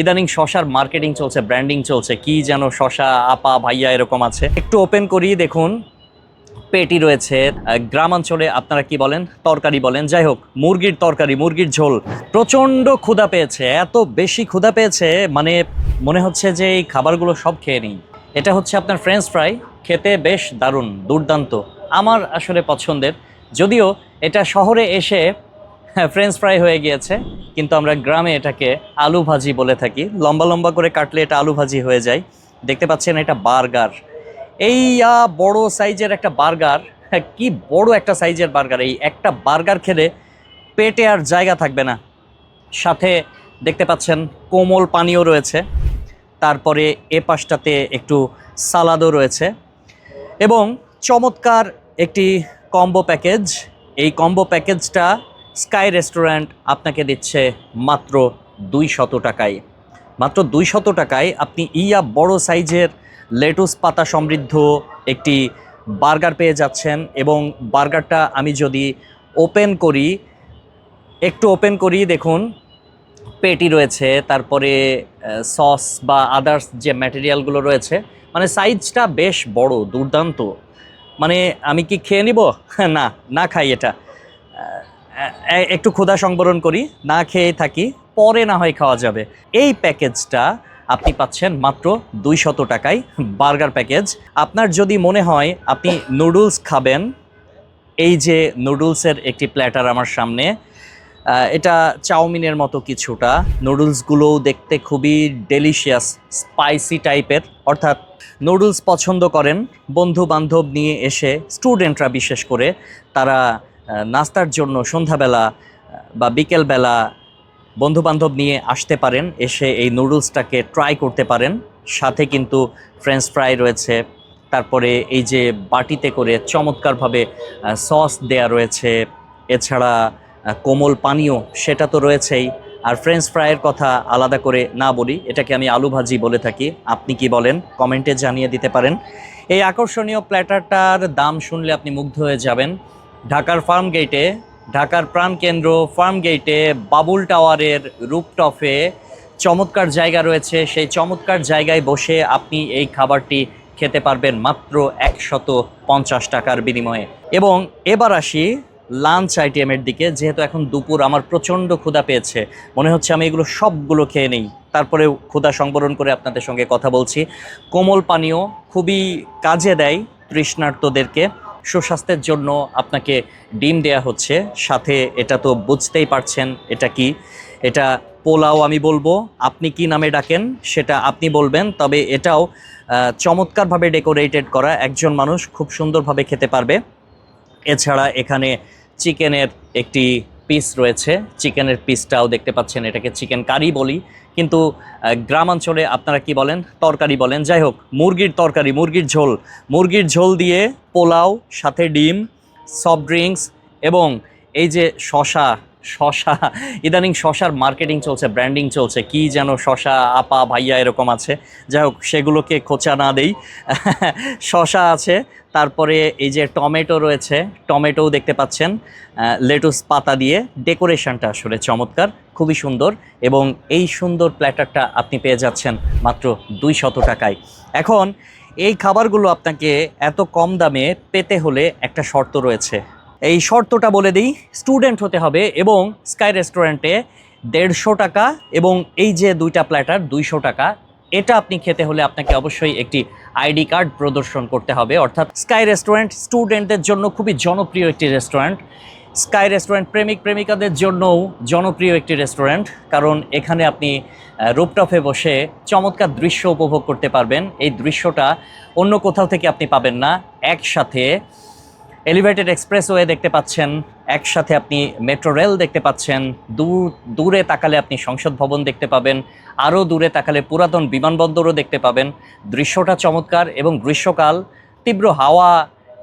ইদানিং শশার মার্কেটিং চলছে ব্র্যান্ডিং চলছে। কি যেন শশা, আপা, ভাইয়া এরকম আছে। একটু ওপেন করি, দেখুন। পেটি রয়েছে গ্রামাঞ্চলে আপনারা কি বলেন? তরকারি বলেন। যাই হোক, মুরগির তরকারি, মুরগির ঝোল। প্রচণ্ড ক্ষুধা পেয়েছে, এত বেশি ক্ষুধা পেয়েছে মানে মনে হচ্ছে যে এই খাবারগুলো সব খেয়ে নিই। এটা হচ্ছে আপনার ফ্রেঞ্চ ফ্রাই খেতে বেশ দারুণ, দুর্দান্ত। আমার আসলে পছন্দের। যদিও এটা শহরে এসে ফ্রেঞ্চ ফ্রাই হয়ে গিয়েছে কিন্তু আমরা গ্রামে এটাকে আলু ভাজি বলে থাকি। লম্বা লম্বা করে কাটলে এটা আলু ভাজি হয়ে যায়। দেখতে পাচ্ছেন এটা বার্গার। এই বড় সাইজের একটা বার্গার। হ্যাঁ, কি বড় একটা সাইজের বার্গার এই। একটা বার্গার খেলে পেটে আর জায়গা থাকবে না। সাথে দেখতে পাচ্ছেন কোমল পানীয় রয়েছে। তারপরে এ পাশটাতে একটু সালাদও রয়েছে। এবং চমৎকার একটি কম্বো প্যাকেজ। এই কম্বো প্যাকেজটা স্কাই রেস্টুরেন্ট আপনাকে দিচ্ছে মাত্র দুই শত টাকায়। মাত্র দুই শত টাকায় আপনি ইয়া বড় সাইজের লেটুস পাতা সমৃদ্ধ একটি বার্গার পেয়ে যাচ্ছেন এবং বার্গারটা আমি যদি ওপেন করি, একটু ওপেন করি, দেখুন, পেটি রয়েছে, তারপরে সস বা আদার্স যে ম্যাটেরিয়ালগুলো রয়েছে মানে সাইজটা বেশ বড়, দুর্দান্ত। মানে আমি কি খেয়ে নিব? না না খাই এটা। একটু ক্ষুধা সংবরণ করি, না খেয়ে থাকি, পরে না হয় খাওয়া যাবে। এই প্যাকেজটা আপনি পাচ্ছেন মাত্র দুই শত টাকায়, বার্গার প্যাকেজ। আপনার যদি মনে হয় আপনি নুডলস খাবেন, এই যে নুডলসের একটি প্ল্যাটার আমার সামনে এটা চাউমিনের মতো কিছুটা। নুডলসগুলোও দেখতে খুবই ডেলিশিয়াস স্পাইসি টাইপের অর্থাৎ নুডলস পছন্দ করেন বন্ধু বান্ধব নিয়ে এসে স্টুডেন্টরা বিশেষ করে, তারা নাস্তার জন্য সন্ধ্যাবেলা বা বিকেলবেলা বন্ধু বান্ধব নিয়ে আসতে পারেন, এসে এই নুডলসটাকে ট্রাই করতে পারেন। সাথে কিন্তু ফ্রেঞ্চ ফ্রাই রয়েছে, তারপরে এই যে বাটিতে করে চমৎকারভাবে সস দেয়া রয়েছে, এছাড়া কোমল পানীয় সেটা তো রয়েছেই। আর ফ্রেঞ্চ ফ্রাইয়ের কথা আলাদা করে না বলি, এটাকে আমি আলু ভাজি বলে থাকি, আপনি কি বলেন? কমেন্টে জানিয়ে দিতে পারেন। এই আকর্ষণীয় প্ল্যাটারটার দাম শুনলে আপনি মুগ্ধ হয়ে যাবেন। ঢাকার ফার্ম গেটে ঢাকার প্রাণকেন্দ্র ফার্ম গেটে বাবুল টাওয়ারের রুপটপে চমৎকার জায়গা রয়েছে। সেই চমৎকার জায়গায় বসে আপনি এই খাবারটি খেতে পারবেন মাত্র একশত পঞ্চাশ টাকার বিনিময়ে। এবং এবার আসি লাঞ্চ আইটেমের দিকে, যেহেতু এখন দুপুর, আমার প্রচণ্ড ক্ষুধা পেয়েছে। মনে হচ্ছে আমি এগুলো সবগুলো খেয়ে নেই। তারপরে ক্ষুধা সংবরণ করে আপনাদের সঙ্গে কথা বলছি। কোমল পানীয় খুবই কাজে দেয় তৃষ্ণার্তদেরকে। সুস্বাস্থ্যের জন্য আপনাকে ডিম দেয়া হচ্ছে। সাথে এটা তো বুঝতেই পারছেন এটা কি। এটা পোলাও আমি বলব। আপনি কি নামে ডাকেন সেটা আপনি বলবেন। তবে এটাও চমৎকারভাবে ডেকোরেটেড করা। একজন মানুষ খুব সুন্দরভাবে খেতে পারবে। এছাড়া এখানে চিকেনের একটি পিস রয়েছে। চিকেনের পিসটাও দেখতে পাচ্ছেন, এটাকে চিকেন কারি বলি। কিন্তু গ্রামাঞ্চলে আপনারা কি বলেন? তরকারি বলেন। যাই হোক, মুরগির তরকারি, মুরগির ঝোল। মুরগির ঝোল দিয়ে পোলাও, সাথে ডিম সফট ড্রিঙ্কস এবং এই যে শশা শশা, ইদানিং শশার মার্কেটিং চলছে ব্র্যান্ডিং চলছে, কি যেন শশা আপা ভাইয়া এরকম আছে। যাই হোক, সেগুলোকে খোঁচা না দেই। শশা আছে, তারপরে এই যে টমেটো রয়েছে, টমেটোও দেখতে পাচ্ছেন। লেটুস পাতা দিয়ে ডেকোরেশনটা আসলে চমৎকার, খুবই সুন্দর এবং এই সুন্দর প্ল্যাটারটা আপনি পেয়ে যাচ্ছেন মাত্র দুই শত টাকায়। এখন এই খাবারগুলো আপনাকে এত কম দামে পেতে হলে একটা শর্ত রয়েছে। এই শর্তটা বলে দিই স্টুডেন্ট হতে হবে এবং স্কাই রেস্টুরেন্টে দেড়শো টাকা এবং এই যে দুইটা প্ল্যাটার দুইশো টাকা, এটা আপনি খেতে হলে আপনাকে অবশ্যই একটি আইডি কার্ড প্রদর্শন করতে হবে। অর্থাৎ স্কাই রেস্টুরেন্ট স্টুডেন্টদের জন্য খুবই জনপ্রিয় একটি রেস্টুরেন্ট স্কাই রেস্টুরেন্ট প্রেমিক প্রেমিকাদের জন্যও জনপ্রিয় একটি রেস্টুরেন্ট কারণ এখানে আপনি রুপটপে বসে চমৎকার দৃশ্য উপভোগ করতে পারবেন। এই দৃশ্যটা অন্য কোথাও থেকে আপনি পাবেন না, একসাথে এলিভেটেড এক্সপ্রেসওয়ে দেখতে পাচ্ছেন, একসাথে আপনি মেট্রো রেল দেখতে পাচ্ছেন, দূর, দূরে তাকালে আপনি সংসদ ভবন দেখতে পাবেন, আরও দূরে তাকালে পুরাতন বিমানবন্দরও দেখতে পাবেন। দৃশ্যটা চমৎকার এবং গ্রীষ্মকাল, তীব্র হাওয়া,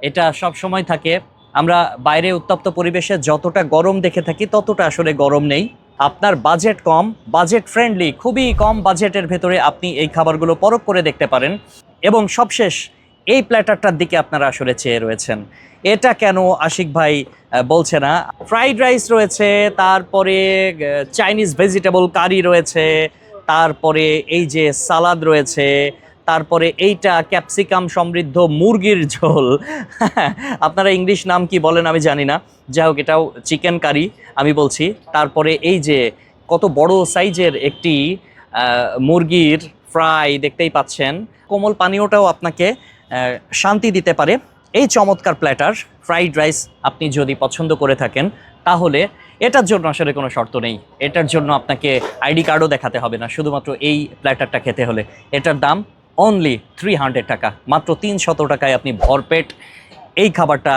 এটা সব সময় থাকে। আমরা বাইরে উত্তপ্ত পরিবেশে যতটা গরম দেখে থাকি, ততটা আসলে গরম নেই। আপনার বাজেট কম, বাজেট ফ্রেন্ডলি খুবই কম বাজেটের ভেতরে আপনি এই খাবারগুলো পরখ করে দেখতে পারেন। এবং সবশেষ এই প্ল্যাটারটার দিকে আপনারা আসলে চেয়ে রয়েছেন। এটা কেন আশিক ভাই বলছে না। ফ্রাইড রাইস রয়েছে, তারপরে চাইনিজ ভেজিটেবল কারি রয়েছে, তারপরে এই যে সালাদ রয়েছে, তারপরে এইটা ক্যাপসিকাম সমৃদ্ধ মুরগির ঝোল। আপনারা ইংলিশ নাম কি বলেন আমি জানি না। যাই হোক, এটাও চিকেন কারি আমি বলছি। তারপরে এই যে কত বড় সাইজের একটি মুরগির ফ্রাই দেখতেই পাচ্ছেন। কোমল পানীয়টাও আপনাকে শান্তি দিতে পারে। এই চমৎকার প্ল্যাটার, ফ্রাইড রাইস আপনি যদি পছন্দ করে থাকেন, তাহলে এটার জন্য আসলে কোনো শর্ত নেই। এটার জন্য আপনাকে আইডি কার্ডও দেখাতে হবে না, শুধুমাত্র এই প্ল্যাটারটা খেতে হলে। এটার দাম অনলি থ্রি হান্ড্রেড টাকা, মাত্র তিন শত টাকায় আপনি ভরপেট এই খাবারটা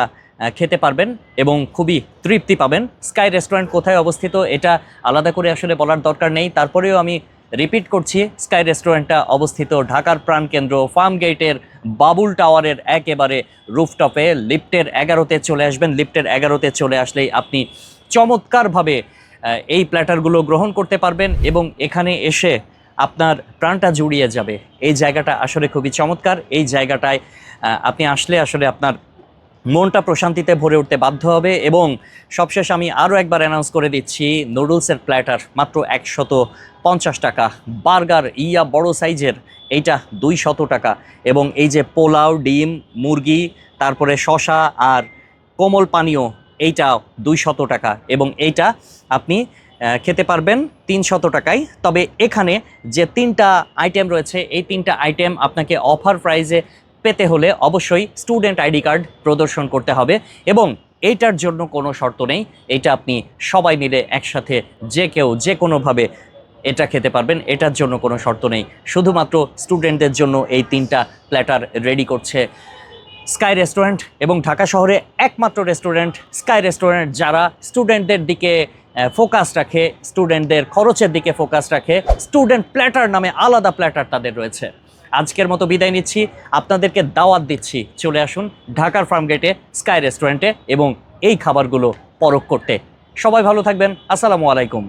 খেতে পারবেন এবং খুবই তৃপ্তি পাবেন। স্কাই রেস্টুরেন্ট কোথায় অবস্থিত, এটা আলাদা করে আসলে বলার দরকার নেই। তারপরেও আমি রিপিট করছি, স্কাই রেস্টুরেন্টটা অবস্থিত ঢাকার প্রাণকেন্দ্র ফার্ম গেটের বাবুল টাওয়ারের একেবারে রুফটপে। লিফটের এগারোতে চলে আসবেন, লিফটের এগারোতে চলে আসলেই আপনি চমৎকারভাবে এই প্ল্যাটারগুলো গ্রহণ করতে পারবেন এবং এখানে এসে আপনার প্রাণটা জুড়িয়ে যাবে। এই জায়গাটা আসলে খুবই চমৎকার। এই জায়গাটায় আপনি আসলে আসলে আপনার মনটা প্রশান্তিতে ভরে উঠতে বাধ্য হবে এবং সবশেষ আমি আরও একবার অ্যানাউন্স করে দিচ্ছি নুডলসের প্ল্যাটার মাত্র একশত পঞ্চাশ টাকা বার্গার ইয়া বড় সাইজের, এইটা দুই শত টাকা এবং এই যে পোলাও, ডিম, মুরগি, তারপরে শশা আর কোমল পানীয় এইটা দুই শত টাকা এবং এইটা আপনি খেতে পারবেন তিন শত টাকায়। তবে এখানে যে তিনটা আইটেম রয়েছে, এই তিনটা আইটেম আপনাকে অফার প্রাইজে পেতে হলে অবশ্যই স্টুডেন্ট আইডি কার্ড প্রদর্শন করতে হবে এবং এইটার জন্য কোনো শর্ত নেই। এটা আপনি সবাই মিলে একসাথে যে কেউ, যে কোনোভাবে এটা খেতে পারবেন, এটার জন্য কোনো শর্ত নেই। শুধুমাত্র স্টুডেন্টদের জন্য এই তিনটা প্ল্যাটার রেডি করছে স্কাই রেস্টুরেন্ট এবং ঢাকা শহরে একমাত্র রেস্টুরেন্ট স্কাই রেস্টুরেন্ট যারা স্টুডেন্টদের দিকে ফোকাস রাখে স্টুডেন্টদের খরচের দিকে ফোকাস রাখে স্টুডেন্ট প্ল্যাটার নামে আলাদা প্ল্যাটার তাদের রয়েছে। আজকের মতো বিদায় নিচ্ছি। আপনাদেরকে দাওয়াত দিচ্ছি। চলে আসুন ঢাকার ফার্মগেটে স্কাই রেস্টুরেন্টে এবং এই খাবারগুলো পরখ করতে। সবাই ভালো থাকবেন। আসসালামু আলাইকুম।